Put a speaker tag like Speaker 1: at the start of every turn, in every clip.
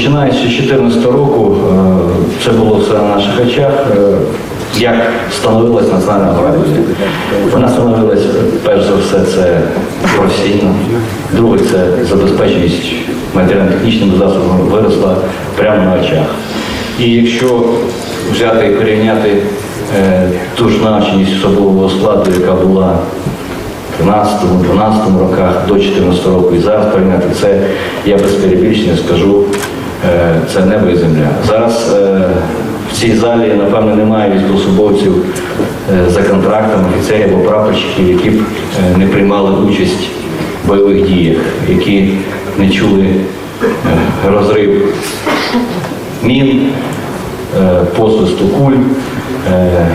Speaker 1: Починаючи з 2014 року, е, це було все на наших очах, е, як становилась Національна гвардія. Вона становилась, перш за все, це професійно. Друге, це забезпеченість матеріально-технічними засобами виросла прямо на очах. І якщо взяти і порівняти е, ту ж навченість особового складу, яка була в 13-12 роках до 14 року і зараз порівняти, це я без перебільшення скажу, це небо і земля. Зараз е, в цій залі, напевно, немає військовослужбовців е, за контрактом, офіцерів або прапорщиків, які б е, не приймали участь в бойових діях, які не чули е, розрив мін, е, посвисту куль, е,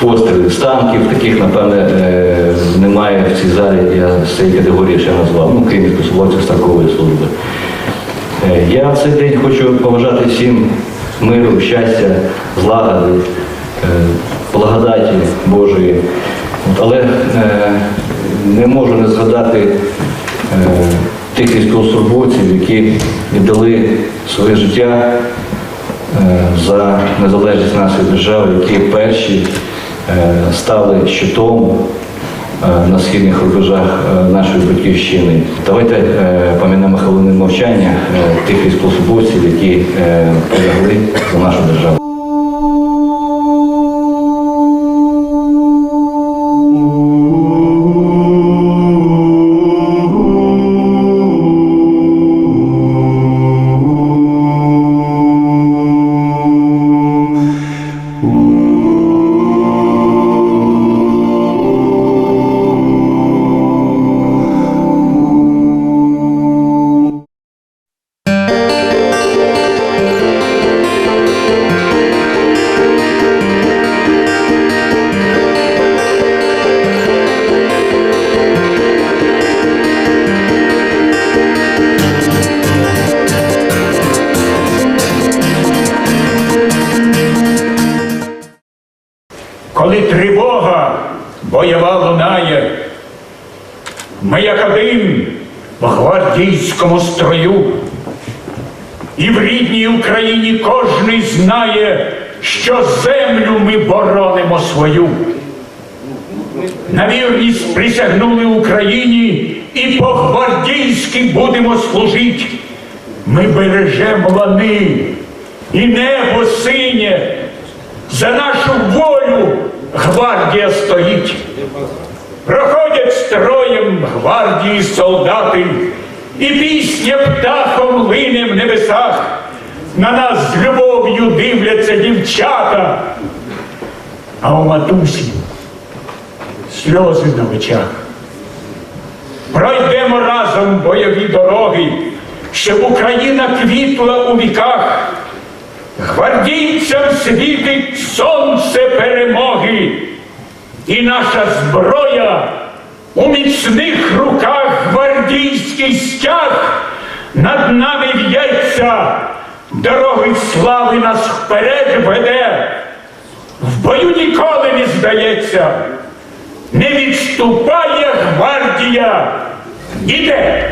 Speaker 1: пострілів з танків, таких, напевне, е, немає в цій залі, я з цієї категорії ще назвав, ну, крім військовослужбовців строкової служби. Я в цей день хочу побажати всім миру, щастя, злагоди, е, благодаті Божої. Але е, не можу не згадати е, тих військовослужбовців, які віддали своє життя за незалежність нашої держави, які перші стали щитом на східних рубежах нашої батьківщини. Давайте е, пам'ятаємо хвилини мовчання е, тих військовослужбовців, які е, полягли за нашу державу.
Speaker 2: Бойова лунає, ми як один в гвардійському строю, і в рідній Україні кожний знає, що землю ми боронимо свою. На вірність присягнули Україні і по-гвардійськи будемо служити. Ми бережемо лани і небо синє. За нашу волю гвардія стоїть. Проходять строєм гвардії солдати, і пісня птахом лине в небесах. На нас з любов'ю дивляться дівчата, а у матусі сльози на очах. Пройдемо разом бойові дороги, щоб Україна квітла у віках. Гвардійцям світить сонце перемоги, і наша зброя у міцних руках гвардійський стяг. Над нами в'ється, дороги слави нас вперед веде, в бою ніколи не здається, не відступає гвардія, іде.